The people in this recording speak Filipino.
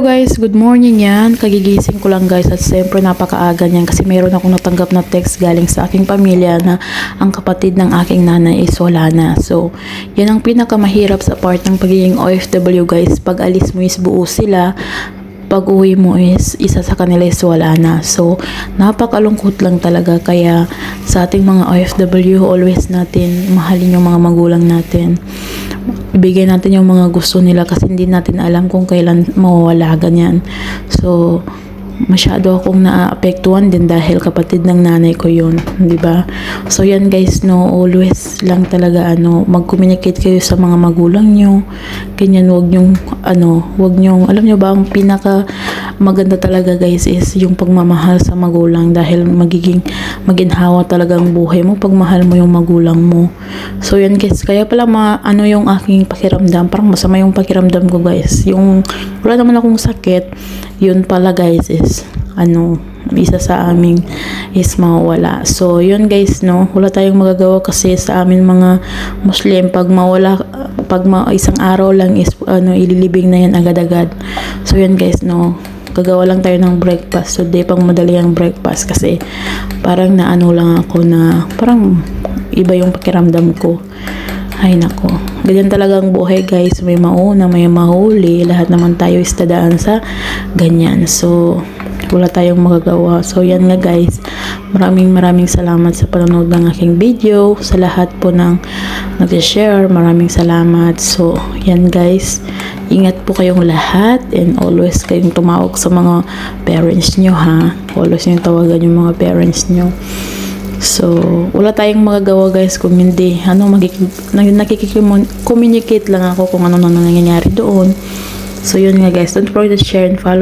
Hello guys, good morning yan. Kagigising ko lang guys at siyempre napakaaga niyan kasi mayroon akong natanggap na text galing sa aking pamilya na ang kapatid ng aking nanay is wala na. So, yan ang pinakamahirap sa part ng pagiging OFW guys. Pag alis mo is buo sila, pag uwi mo is isa sa kanila is wala na. So, napakalungkot lang talaga. Kaya sa ating mga OFW, always natin mahalin yung mga magulang natin. Ibigay natin yung mga gusto nila kasi hindi natin alam kung kailan mawawala ganyan. So, masyado akong naapektuhan din dahil kapatid ng nanay ko yun, di ba? So yan guys, no, always lang talaga ano, mag-communicate kayo sa mga magulang nyo. Ganyan, wag nyong ano, wag nyong, alam nyo ba, ang pinaka maganda talaga guys is yung pagmamahal sa magulang dahil magiging maginhawa talaga ang buhay mo pag mahal mo yung magulang mo. So yan guys, kaya pala ma, ano yung aking pakiramdam, parang masama yung pakiramdam ko guys. Yung wala naman akong sakit, yun pala guys is ano, isa sa aming is mawala. So, yun guys, no, wala tayong magagawa kasi sa amin mga Muslim, pag mawala, pag ma, isang araw lang is, ano, ililibing na yan agad-agad. So, yun guys, no, gagawa lang tayo ng breakfast. Today pang madali ang breakfast kasi parang naano lang ako na parang iba yung pakiramdam ko. Ay nako. Ganyan talaga ang buhay guys. May mauna may mahuli. Lahat naman tayo istadaan sa ganyan. So wala tayong magagawa. So yan nga guys. Maraming maraming salamat sa panonood ng aking video sa lahat po ng nag-share. Maraming salamat. So yan guys ingat po kayong lahat and always kayong tumawag sa mga parents nyo ha? Always yung tawagan yung mga parents nyo. So, wala tayong magagawa guys kung hindi, ano, nakikicommunicate lang ako kung ano na nangyayari doon. So, yun nga guys, don't forget to share and follow